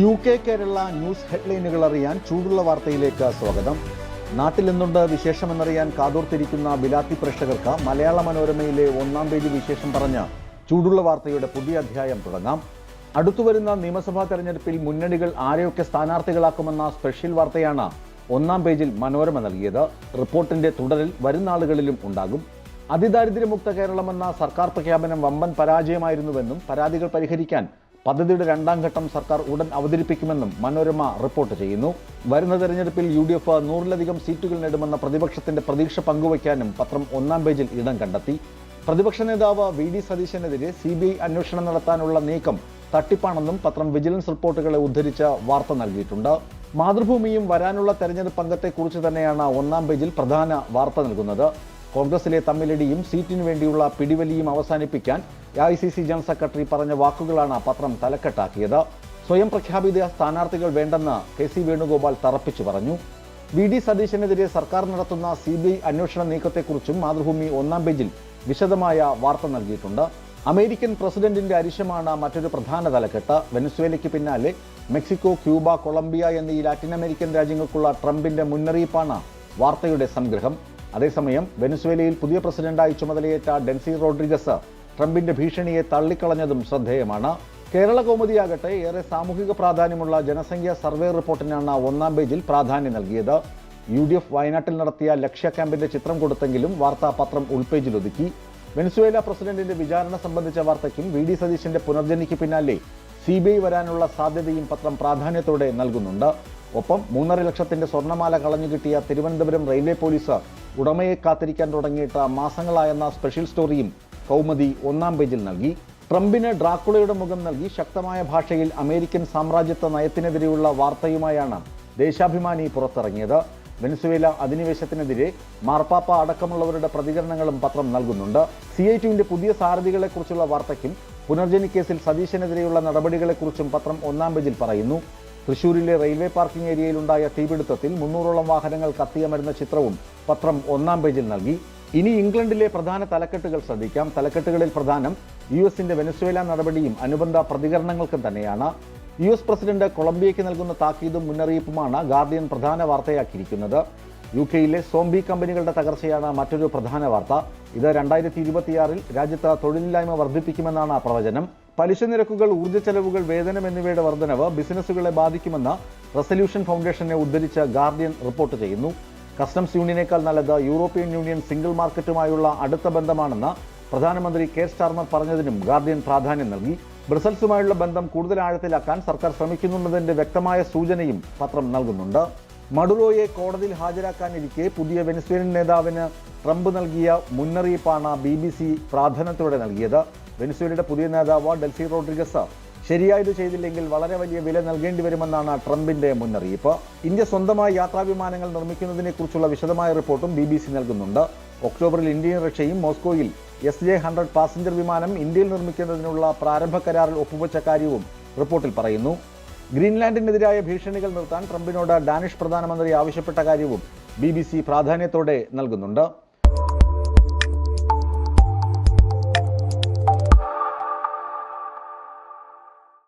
U K Kerala news ഹെഡ്ലൈനുകൾ അറിയാൻ ചൂടുള്ള വാർത്തയിലേക്ക് സ്വാഗതം. നാട്ടിൽ നിന്നുണ്ട് വിശേഷമെന്നറിയാൻ കാതോർത്തിരിക്കുന്ന ബിലാത്തി പ്രേക്ഷകർക്ക് മലയാള മനോരമയിലെ ഒന്നാം പേജ് വിശേഷം പറഞ്ഞ് ചൂടുള്ള വാർത്തയുടെ പുതിയ അധ്യായം തുടങ്ങാം. അടുത്തുവരുന്ന നിയമസഭാ തെരഞ്ഞെടുപ്പിൽ മുന്നണികൾ ആരെയൊക്കെ സ്ഥാനാർത്ഥികളാക്കുമെന്ന സ്പെഷ്യൽ വാർത്തയാണ് ഒന്നാം പേജിൽ മനോരമ നൽകിയത്. റിപ്പോർട്ടിന്റെ തുടരിൽ വരും നാളുകളിലും ഉണ്ടാകും. അതിദാരിദ്ര്യമുക്ത കേരളമെന്ന സർക്കാർ പ്രഖ്യാപനം വമ്പൻ പരാജയമായിരുന്നുവെന്നും പരാതികൾ പരിഹരിക്കാൻ പദ്ധതിയുടെ രണ്ടാം ഘട്ടം സർക്കാർ ഉടൻ അവതരിപ്പിക്കുമെന്നും മനോരമ റിപ്പോർട്ട് ചെയ്യുന്നു. വരുന്ന തെരഞ്ഞെടുപ്പിൽ യു ഡി എഫ് നൂറിലധികം സീറ്റുകൾ നേടുമെന്ന പ്രതിപക്ഷത്തിന്റെ പ്രതീക്ഷ പങ്കുവയ്ക്കാനും പത്രം ഒന്നാം പേജിൽ ഇടം കണ്ടെത്തി. പ്രതിപക്ഷ നേതാവ് വി ഡി സതീശനെതിരെ സി ബി ഐ അന്വേഷണം നടത്താനുള്ള നീക്കം തട്ടിപ്പാണെന്നും പത്രം വിജിലൻസ് റിപ്പോർട്ടുകളെ ഉദ്ധരിച്ച വാർത്ത നൽകിയിട്ടുണ്ട്. മാതൃഭൂമിയും വരാനുള്ള തെരഞ്ഞെടുപ്പ് അംഗത്തെക്കുറിച്ച് തന്നെയാണ് ഒന്നാം പേജിൽ പ്രധാന വാർത്ത നൽകുന്നത്. കോൺഗ്രസിലെ തമ്മിലടിയും സീറ്റിനു വേണ്ടിയുള്ള പിടിവലിയും അവസാനിപ്പിക്കാൻ I C C general secretary പറഞ്ഞ വാക്കുകളാണ് പത്രം തലക്കെട്ടാക്കിയത്. സ്വയം പ്രഖ്യാപിത സ്ഥാനാർത്ഥികൾ വേണ്ടെന്ന് കെ സി വേണുഗോപാൽ തറപ്പിച്ചു പറഞ്ഞു. വി ഡി സതീശനെതിരെ സർക്കാർ നടത്തുന്ന സി ബി ഐ അന്വേഷണ നീക്കത്തെക്കുറിച്ചും മാതൃഭൂമി ഒന്നാം പേജിൽ വിശദമായ വാർത്ത നൽകിയിട്ടുണ്ട്. അമേരിക്കൻ പ്രസിഡന്റിന്റെ അരിശമാണ് മറ്റൊരു പ്രധാന തലക്കെട്ട്. വെനസ്വേലയ്ക്ക് പിന്നാലെ മെക്സിക്കോ ക്യൂബ കൊളംബിയ എന്നീ ലാറ്റിൻ അമേരിക്കൻ രാജ്യങ്ങൾക്കുള്ള ട്രംപിന്റെ മുന്നറിയിപ്പാണ് വാർത്തയുടെ സംഗ്രഹം. അതേസമയം വെനസ്വേലയിൽ പുതിയ പ്രസിഡന്റായി ചുമതലയേറ്റ ഡെൻസി റോഡ്രിഗസ് ട്രംപിന്റെ ഭീഷണിയെ തള്ളിക്കളഞ്ഞതും ശ്രദ്ധേയമാണ്. കേരള കൗമുദിയാകട്ടെ ഏറെ സാമൂഹിക പ്രാധാന്യമുള്ള ജനസംഖ്യാ സർവേ റിപ്പോർട്ടിനാണ് ഒന്നാം പേജിൽ പ്രാധാന്യം നൽകിയത്. യു ഡി എഫ് വയനാട്ടിൽ നടത്തിയ ലക്ഷ്യ ക്യാമ്പിന്റെ ചിത്രം കൊടുത്തെങ്കിലും വാർത്താപത്രം ഉൾപേജിൽ ഒതുക്കി വെനസ്വേല പ്രസിഡന്റിന്റെ വിചാരണ സംബന്ധിച്ച വാർത്തയ്ക്കും വി ഡി സതീശന്റെ പുനർജനിക്ക് പിന്നാലെ സി ബി ഐ വരാനുള്ള സാധ്യതയും പത്രം പ്രാധാന്യത്തോടെ നൽകുന്നുണ്ട്. ഒപ്പം മൂന്നര ലക്ഷത്തിന്റെ സ്വർണമാല കളഞ്ഞു കിട്ടിയ തിരുവനന്തപുരം റെയിൽവേ പോലീസ് ഉടമയെ കാത്തിരിക്കാൻ തുടങ്ങിയിട്ട് മാസങ്ങളായെന്ന സ്പെഷ്യൽ സ്റ്റോറിയും കൗമുദി ഒന്നാം പേജിൽ നൽകി. ട്രംപിന് ഡ്രാക്കുളയുടെ മുഖം നൽകി. ശക്തമായ ഭാഷയിൽ അമേരിക്കൻ സാമ്രാജ്യത്വ നയത്തിനെതിരെയുള്ള വാർത്തയുമായാണ് ദേശാഭിമാനി പുറത്തിറങ്ങിയത്. വെനസുവേല അധിനിവേശത്തിനെതിരെ മാർപ്പാപ്പ അടക്കമുള്ളവരുടെ പ്രതികരണങ്ങളും പത്രം നൽകുന്നുണ്ട്. സി ഐ ടുവിന്റെ പുതിയ സാരഥികളെക്കുറിച്ചുള്ള വാർത്തയ്ക്കും പുനർജനി കേസിൽ സതീശനെതിരെയുള്ള നടപടികളെക്കുറിച്ചും പത്രം ഒന്നാം പേജിൽ പറയുന്നു. തൃശൂരിലെ റെയിൽവേ പാർക്കിംഗ് ഏരിയയിലുണ്ടായ തീപിടുത്തത്തിൽ മുന്നൂറോളം വാഹനങ്ങൾ കത്തിയമരുന്ന ചിത്രവും പത്രം ഒന്നാം പേജിൽ നൽകി. ഇനി ഇംഗ്ലണ്ടിലെ പ്രധാന തലക്കെട്ടുകൾ ശ്രദ്ധിക്കാം. തലക്കെട്ടുകളിൽ പ്രധാനം യു എസിന്റെ വെനസ്വേല നടപടിയും അനുബന്ധ പ്രതികരണങ്ങൾക്കും തന്നെയാണ്. യു എസ് പ്രസിഡന്റ് കൊളംബിയയ്ക്ക് നൽകുന്ന താക്കീതും മുന്നറിയിപ്പുമാണ് ഗാർഡിയൻ പ്രധാന വാർത്തയാക്കിയിരിക്കുന്നത്. യു കെയിലെ സോംബി കമ്പനികളുടെ തകർച്ചയാണ് മറ്റൊരു പ്രധാന വാർത്ത. ഇത് രണ്ടായിരത്തി ഇരുപത്തിയാറിൽ രാജ്യത്ത് തൊഴിലില്ലായ്മ വർദ്ധിപ്പിക്കുമെന്നാണ് പ്രവചനം. പലിശ നിരക്കുകൾ ഊർജ ചെലവുകൾ വേതനം എന്നിവയുടെ വർധനവ് ബിസിനസ്സുകളെ ബാധിക്കുമെന്ന് റെസല്യൂഷൻ ഫൗണ്ടേഷനെ ഉദ്ധരിച്ച ഗാർഡിയൻ റിപ്പോർട്ട് ചെയ്യുന്നു. കസ്റ്റംസ് യൂണിയനേക്കാൾ നല്ലത് യൂറോപ്യൻ യൂണിയൻ സിംഗിൾ മാർക്കറ്റുമായുള്ള അടുത്ത ബന്ധമാണെന്ന് പ്രധാനമന്ത്രി കെ. സ്റ്റാർമർ പറഞ്ഞതിനും ഗാർഡിയൻ പ്രാധാന്യം നൽകി. ബ്രസൽസുമായുള്ള ബന്ധം കൂടുതൽ ആഴത്തിലാക്കാൻ സർക്കാർ ശ്രമിക്കുന്നുണ്ടെന്നതിന്റെ വ്യക്തമായ സൂചനയും പത്രം നൽകുന്നുണ്ട്. മഡുറോയെ കോടതിയിൽ ഹാജരാക്കാനിരിക്കെ പുതിയ വെനസ്വേലൻ നേതാവിന് ട്രംപ് നൽകിയ മുന്നറിയിപ്പാണ് ബി ബി സി പ്രാധാന്യത്തോടെ നൽകിയത്. വെനസ്വേലയുടെ പുതിയ നേതാവ് ഡൽസി റോഡ്രിഗസ് ശരിയായത് ചെയ്തില്ലെങ്കിൽ വളരെ വലിയ വില നൽകേണ്ടി വരുമെന്നാണ് ട്രംപിന്റെ മുന്നറിയിപ്പ്. ഇന്ത്യ സ്വന്തമായി യാത്രാവിമാനങ്ങൾ നിർമ്മിക്കുന്നതിനെക്കുറിച്ചുള്ള വിശദമായ റിപ്പോർട്ടും ബി ബി സി നൽകുന്നുണ്ട്. ഒക്ടോബറിൽ ഇന്ത്യയും റഷ്യയും മോസ്കോയിൽ എസ് ജെ ഹൺഡ്രഡ് പാസഞ്ചർ വിമാനം ഇന്ത്യയിൽ നിർമ്മിക്കുന്നതിനുള്ള പ്രാരംഭ കരാറിൽ ഒപ്പുവച്ച കാര്യവും റിപ്പോർട്ടിൽ പറയുന്നു. ഗ്രീൻലാൻഡിനെതിരായ ഭീഷണികൾ നിർത്താൻ ട്രംപിനോട് ഡാനിഷ് പ്രധാനമന്ത്രി ആവശ്യപ്പെട്ട കാര്യവും ബി പ്രാധാന്യത്തോടെ നൽകുന്നുണ്ട്.